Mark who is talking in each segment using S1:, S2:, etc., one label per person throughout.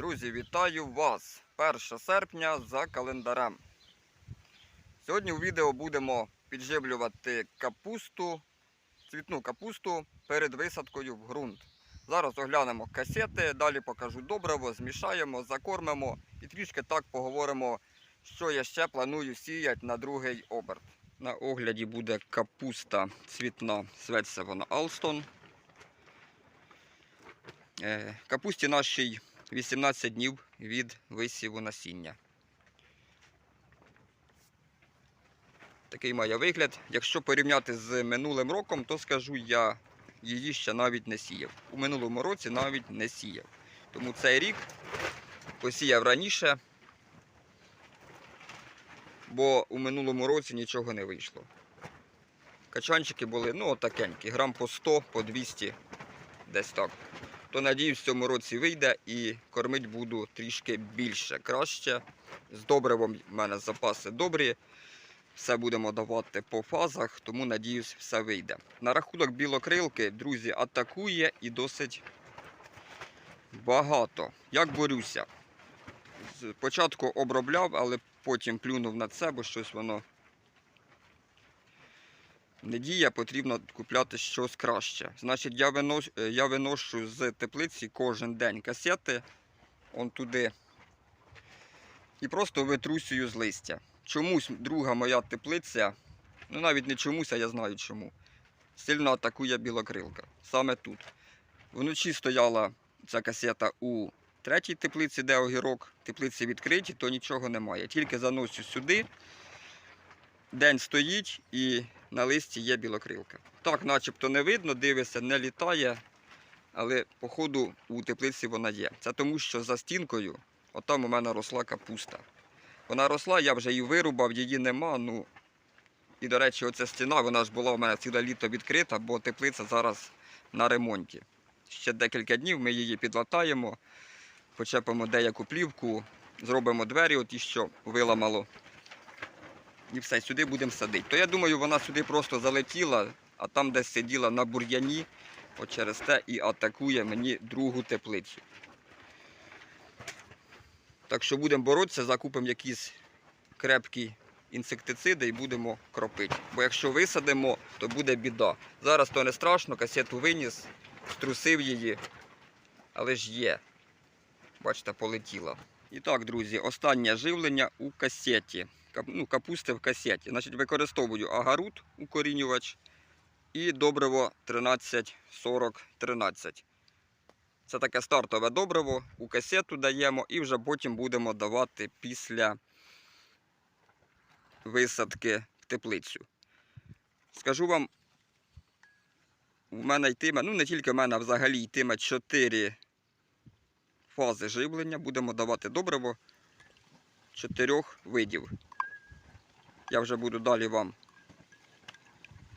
S1: Друзі, вітаю вас! 1 серпня за календарем. Сьогодні у відео будемо підживлювати капусту, цвітну капусту перед висадкою в ґрунт. Зараз оглянемо касети, далі покажу добриво, змішаємо, закормимо і трішки так поговоримо, що я ще планую сіяти на другий оберт. На огляді буде капуста цвітна, зветься вона Алстон. Капусті нашій 18 днів від висіву насіння. Такий має вигляд. Якщо порівняти з минулим роком, то скажу, я її ще навіть не сіяв. У минулому році навіть не сіяв. Тому цей рік посіяв раніше, бо у минулому році нічого не вийшло. Качанчики були ну, отакенькі, грам по 100, по 200, десь так то надіюсь, в цьому році вийде і кормити буду трішки більше, краще. З добривом в мене запаси добрі. Все будемо давати по фазах, тому надіюсь, все вийде. На рахунок білокрилки, друзі, атакує і досить багато. Як борюся? Спочатку обробляв, але потім плюнув на це, бо щось воно не діє, потрібно купляти щось краще. Значить, я виношу, я виношу з теплиці кожен день касети он туди і просто витрусюю з листя. Чомусь друга моя теплиця, ну навіть не чомусь, а я знаю чому. Сильно атакує білокрилка. Саме тут. Вночі стояла ця касета у третій теплиці, де огірок, теплиці відкриті, то нічого немає. Тільки заношу сюди. День стоїть і на листі є білокрилка. Так, начебто не видно, дивишся, не літає, але походу у теплиці вона є. Це тому, що за стінкою, отам у мене росла капуста. Вона росла, я вже її вирубав, її нема. Ну, і, до речі, оця стіна, вона ж була у мене ціле літо відкрита, бо теплиця зараз на ремонті. Ще декілька днів ми її підлатаємо, почепимо деяку плівку, зробимо двері, оті, що виламало і все, сюди будемо садити. То я думаю, вона сюди просто залетіла, а там десь сиділа на бур'яні, через те і атакує мені другу теплицю. Так що будемо боротися, закупимо якісь крепкі інсектициди і будемо кропити. Бо якщо висадимо, то буде біда. Зараз то не страшно, касету виніс, струсив її, але ж є. Бачите, полетіла. І так, друзі, останнє живлення у касеті ну, капусти в касеті. Значить, використовую агарут укорінювач і добриво 13-40-13. Це таке стартове добриво, у касету даємо і вже потім будемо давати після висадки в теплицю. Скажу вам, у мене йтиме, ну не тільки в мене, а взагалі йтиме 4 фази живлення. Будемо давати добриво чотирьох видів. Я вже буду далі вам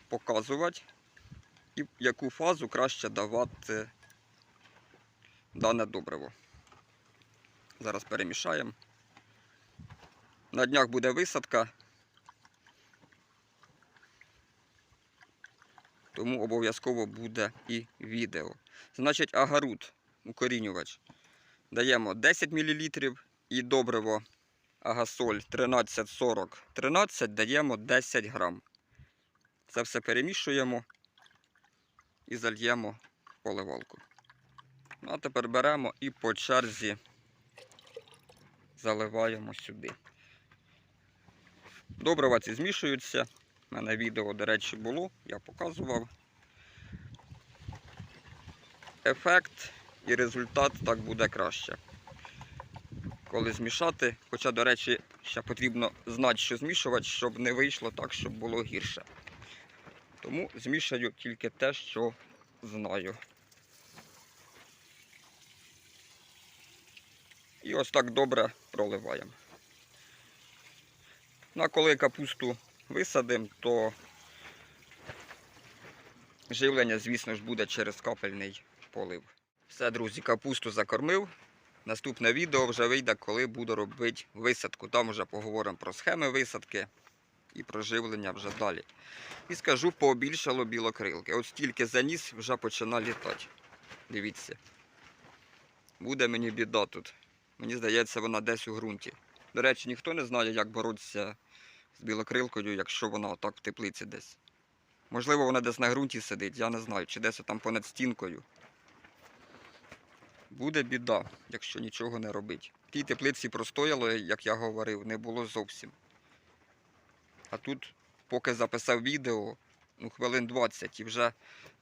S1: показувати, і яку фазу краще давати дане добриво. Зараз перемішаємо. На днях буде висадка, тому обов'язково буде і відео. Значить, агарут, укорінювач, даємо 10 мл і добриво агасоль 13-40-13 даємо 10 грам. Це все перемішуємо і зальємо в поливалку. Ну, а тепер беремо і по черзі заливаємо сюди. Добрива ці змішуються. У мене відео, до речі, було, я показував. Ефект і результат так буде краще коли змішати. Хоча, до речі, ще потрібно знати, що змішувати, щоб не вийшло так, щоб було гірше. Тому змішаю тільки те, що знаю. І ось так добре проливаємо. Ну, коли капусту висадимо, то живлення, звісно ж, буде через капельний полив. Все, друзі, капусту закормив. Наступне відео вже вийде, коли буду робити висадку. Там вже поговоримо про схеми висадки і про живлення вже далі. І скажу, побільшало білокрилки. От стільки заніс, вже починає літати. Дивіться. Буде мені біда тут Мені здається, вона десь у ґрунті. До речі, ніхто не знає, як боротися з білокрилкою, якщо вона отак в теплиці десь. Можливо, вона десь на ґрунті сидить, я не знаю, чи десь там понад стінкою. Буде біда, якщо нічого не робить. В тій теплиці простояло, як я говорив, не було зовсім. А тут, поки записав відео, ну, хвилин 20 і вже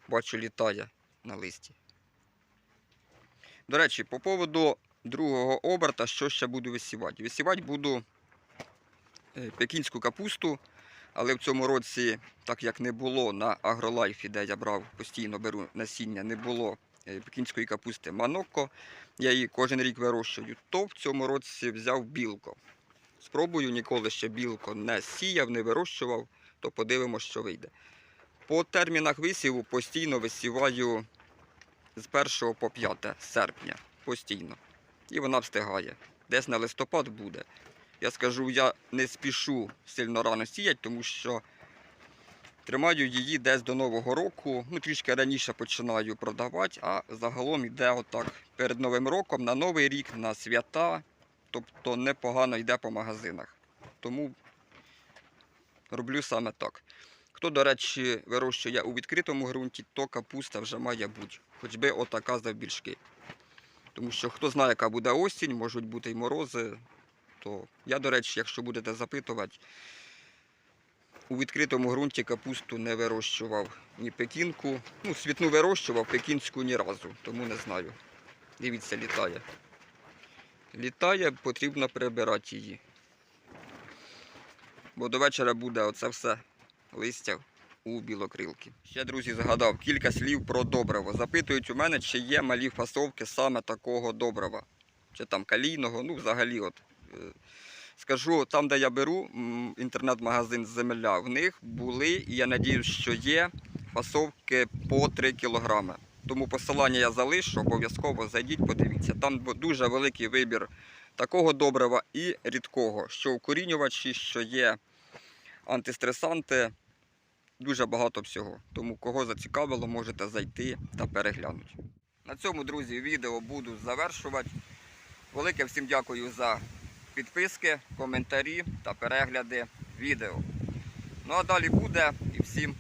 S1: бачу літає на листі. До речі, по поводу другого оберта, що ще буду висівати? Висівати буду е, пекінську капусту, але в цьому році, так як не було на агролайфі, де я брав, постійно беру насіння, не було пекінської капусти Манокко, я її кожен рік вирощую, то в цьому році взяв білко. Спробую, ніколи ще білко не сіяв, не вирощував, то подивимося, що вийде. По термінах висіву постійно висіваю з 1 по 5 серпня. Постійно. І вона встигає. Десь на листопад буде. Я скажу, я не спішу сильно рано сіяти, тому що тримаю її десь до Нового року. Ну, трішки раніше починаю продавати, а загалом йде отак перед Новим роком, на Новий рік, на свята. Тобто непогано йде по магазинах. Тому роблю саме так. Хто, до речі, вирощує у відкритому ґрунті, то капуста вже має бути. Хоч би отака завбільшки. Тому що хто знає, яка буде осінь, можуть бути й морози. То я, до речі, якщо будете запитувати, у відкритому ґрунті капусту не вирощував ні пекінку. Ну, світну вирощував, пекінську ні разу, тому не знаю. Дивіться, літає. Літає, потрібно прибирати її. Бо до вечора буде оце все листя у білокрилки. Ще, друзі, згадав кілька слів про добриво. Запитують у мене, чи є малі фасовки саме такого добрива. Чи там калійного, ну взагалі от. Скажу, там, де я беру інтернет-магазин Земля, в них були, і я надіюсь, що є фасовки по 3 кілограми. Тому посилання я залишу, обов'язково зайдіть, подивіться. Там дуже великий вибір такого добрива і рідкого, що укорінювачі, що є антистресанти, дуже багато всього. Тому кого зацікавило, можете зайти та переглянути. На цьому, друзі, відео буду завершувати. Велике всім дякую за підписки, коментарі та перегляди відео. Ну а далі буде і всім